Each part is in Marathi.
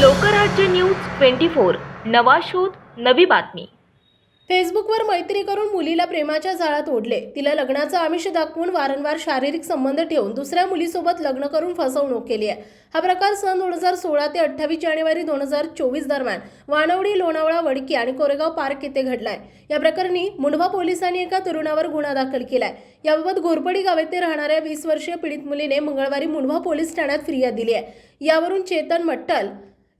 Lokrajya news twenty four. नवा शोध नवी बातमी. फेसबुकवर मैत्री करून मुलीला प्रेमाच्या जाळात ओढले. तिला लग्नाचं आमिष दाखवून वारंवार शारीरिक संबंध ठेवून दुसऱ्या मुलीसोबत लग्न करून फसवणूक केली आहे. हा प्रकार सन दोन हजार सोळा ते अठ्ठावीस जानेवारी दोन हजार चोवीस दरम्यान वानवडी लोणावळा वडकी आणि कोरेगाव पार्क येथे घडलाय. या प्रकरणी मुंढवा पोलिसांनी एका तरुणावर गुन्हा दाखल केलाय. याबाबत घोरपडी गाव येथे राहणाऱ्या वीस वर्षीय पीडित मुलीने मंगळवारी मुंढवा पोलीस ठाण्यात फिर्याद दिली आहे. यावरून चेतन मट्टल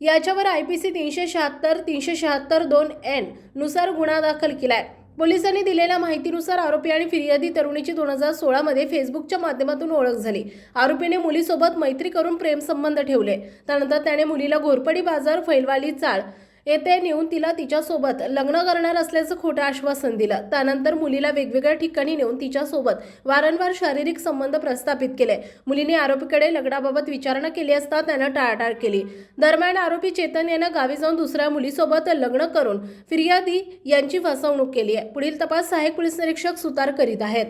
याच्यावर आय पी सी तीनशे शहात्तर तीनशे शहात्तर दोन एननुसार गुन्हा दाखल केलाय. पोलिसांनी दिलेल्या माहितीनुसार आरोपी आणि फिर्यादी तरुणीची दोन हजार सोळामध्ये फेसबुकच्या माध्यमातून ओळख झाली. आरोपीने मुलीसोबत मैत्री करून प्रेमसंबंध ठेवले. त्यानंतर त्याने मुलीला घोरपडी बाजार फैलवाली चाळ येथे नेऊन तिला तिच्यासोबत लग्न करणार असल्याचं खोटं आश्वासन दिलं. त्यानंतर मुलीला वेगवेगळ्या ठिकाणी नेऊन तिच्यासोबत वारंवार शारीरिक संबंध प्रस्थापित केले. मुलीने आरोपीकडे लग्नाबाबत विचारणा केली असता त्यानं टाळाटाळ केली. दरम्यान आरोपी चेतन यानं गावी जाऊन दुसऱ्या मुलीसोबत लग्न करून फिर्यादी यांची फसवणूक केली आहे. पुढील तपास सहाय्यक पोलीस निरीक्षक सुतार करीत आहेत.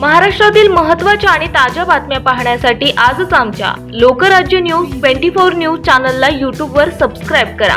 महाराष्ट्रातील महत्त्वाच्या आणि ताज्या बातम्या पाहण्यासाठी आजच आमच्या Lokrajya news twenty four news चॅनलला यूट्यूबवर सबस्क्राईब करा.